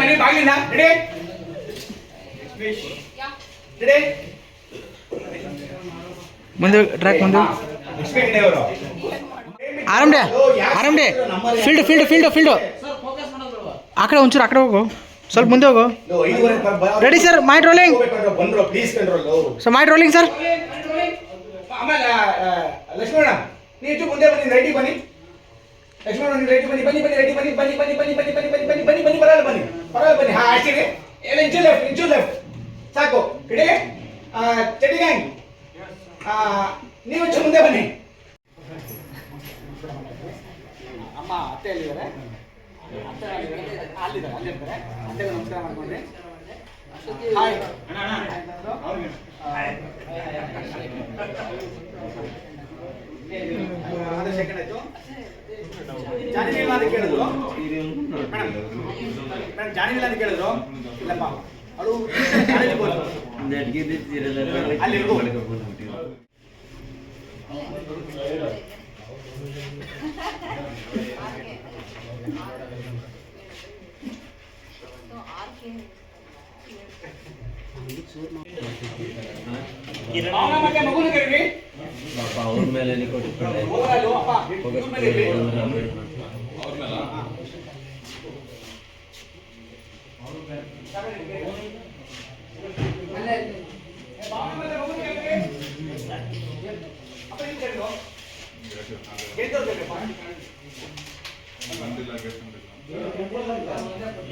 ಮನೆ ಬಾಗಿಲಿನ. Ready. Ready. ಮುಂದೆ ಟ್ರ್ಯಾಕ್ ಮುಂದೆ ಆರಾಮ್ ಡೇ ಆರಾಮ್ day. Field field field field. ಆ ಕಡೆ ಒಂಚೂರು ಆ ಕಡೆ ಹೋಗು. ಸ್ವಲ್ಪ ಮುಂದೆ ಹೋಗು. Ready sir my rolling? Sir my rolling sir. ಆಮೇಲೆ ಲಕ್ಷ್ಮಣ ನೀ ಹೆಚ್ಚು ಮುಂದೆ ಬನ್ನಿ ರೆಡಿ ಬನ್ನಿ ಲಕ್ಷ್ಮಣ ನೀವು ರೈಟಿ ಬನ್ನಿ ಬನ್ನಿ ಬನ್ನಿ ರೆಡಿ ಬನ್ನಿ ಬನ್ನಿ ಬನ್ನಿ ಬನ್ನಿ ಬನ್ನಿ ಬನ್ನಿ ಬನ್ನಿ ಬನ್ನಿ ಬನ್ನಿ ಬನ್ನಿ ಬರಲ್ಲ ಬನ್ನಿ ಬರಲ್ಲ ಬನ್ನಿ ಹಾ ಅಷ್ಟೇ ಎಲ್ಲ ಇಂಚು ಲೆಫ್ಟ್ ಇಂಚು ಲೆಫ್ಟ್ ಸಾಕು ಕಡೆ ಚಟಿ ಗ್ಯಾಂಗ್ ನೀವು ಹೆಚ್ಚು ಮುಂದೆ ಬನ್ನಿ ಅಮ್ಮ ಅತ್ತೆ ಅಲ್ಲಿದ್ದಾರೆ ಅತ್ತೆ ಅಲ್ಲಿದ್ದಾರೆ ಅಲ್ಲಿದ್ದಾರೆ ಅತ್ತೆಗೆ ನಮಸ್ಕಾರ ಮಾಡ್ಕೊಂಡ್ರಿ ಜಾನವಿಲ್ಲ ಅಂತ ಕೇಳಿದ್ರು ಇಲ್ಲಪ್ಪ ಅವಳು ಅಲ್ಲಿ Okay. ಪಾಪ ಅವ್ರ ಮೇಲೆ ಕೊಟ್ಟಿರ್ತಾರೆ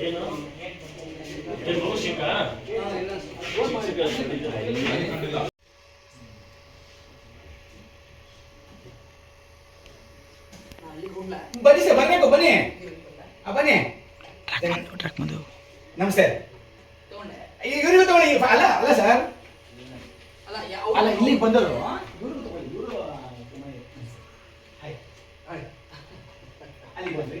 ಏನು ಶಿಕ್ಕ ಬನ್ನಿ ಸರ್ ಬರ್ಬೇಕು ಬನ್ನಿ. ಬನ್ನಿ. ನಮಸ್ತೆ. ಇವ್ರಿಗೂ ತಗೊಳ್ಳಿ ಅಲ್ಲ ಅಲ್ಲ ಸರ್. ಅಲ್ಲ ಇಲ್ಲಿಗೆ ಬಂದರು ಅಲ್ಲಿಗೆ ಬಂದ್ರಿ.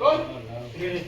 Lan! Yürü.